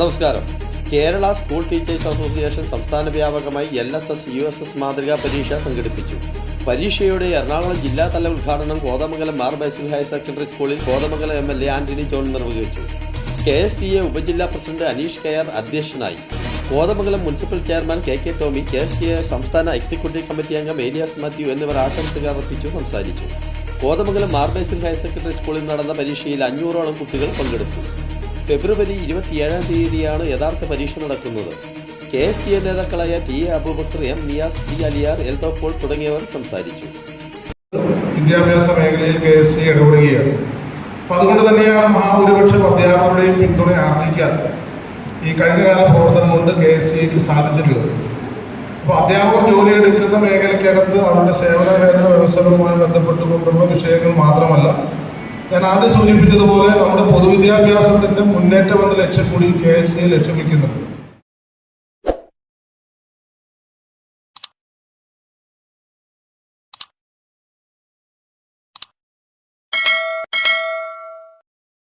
നമസ്കാരം. Kerala school teachers association സംസ്ഥാന വ്യാപകമായി L S S U S S മാതൃകാ പരീക്ഷ സംഘടിപ്പിച്ചു. പരീക്ഷയുടെ എറണാകുളം ജില്ലാതല ഉദ്ഘാടനം Kothamangalam Mar Basil higher secondary സ്കൂളിൽ Kothamangalam M L A Antony John നിർവഹിച്ചു. കെ എസ് ടി എ ഉപജില്ലാ പ്രസിഡന്റ് അനീഷ് കെയർ അധ്യക്ഷനായി. Kothamangalam municipal chairman K K Tommy K S T A സംസ്ഥാന എക്സിക്യൂട്ടീവ് കമ്മിറ്റി അംഗം ഏലിയാസ് മാത്യു എന്നിവർ ആശംസകൾ അർപ്പിച്ചു സംസാരിച്ചു. Kothamangalam Mar Basil higher secondary സ്കൂളിൽ നടന്ന പരീക്ഷയിൽ അഞ്ഞൂറോളം കുട്ടികൾ പങ്കെടുത്തു. ഫെബ്രുവരി ഇരുപത്തിയേഴാം തീയതിയാണ് യഥാർത്ഥ പരീക്ഷ നടക്കുന്നത്. കെ എസ് ടി എ നേതാക്കളായ T A Aboobacker M Niyas T Aliyar Eldho Paul തുടങ്ങിയവർ സംസാരിച്ചു. വിദ്യാഭ്യാസ മേഖലയിൽ കെ എസ് ടി ഇടപെടുകയാണ്. അപ്പം അതുകൊണ്ട് തന്നെയാണ് മഹാഭൂരിപക്ഷ അധ്യാപകരുടെയും പിന്തുണ ആർജിക്കാൻ ഈ കഴിഞ്ഞകാല പ്രവർത്തനം കൊണ്ട് കെ എസ് സിക്ക് സാധിച്ചിട്ടുള്ളത്. അപ്പോൾ അധ്യാപകർ ജോലി എടുക്കുന്ന മേഖലയ്ക്കകത്ത് അവരുടെ സേവന വേതന വ്യവസ്ഥകളുമായി ബന്ധപ്പെട്ടുകൊണ്ടുള്ള വിഷയങ്ങൾ മാത്രമല്ല ഞാൻ ആദ്യം സൂചിപ്പിച്ചതുപോലെ നമ്മുടെ പൊതുവിദ്യാഭ്യാസത്തിന്റെ മുന്നേറ്റം എന്ന ലക്ഷ്യം കൂടി കെ എസ് സി ലക്ഷ്യം വയ്ക്കുന്നുണ്ട്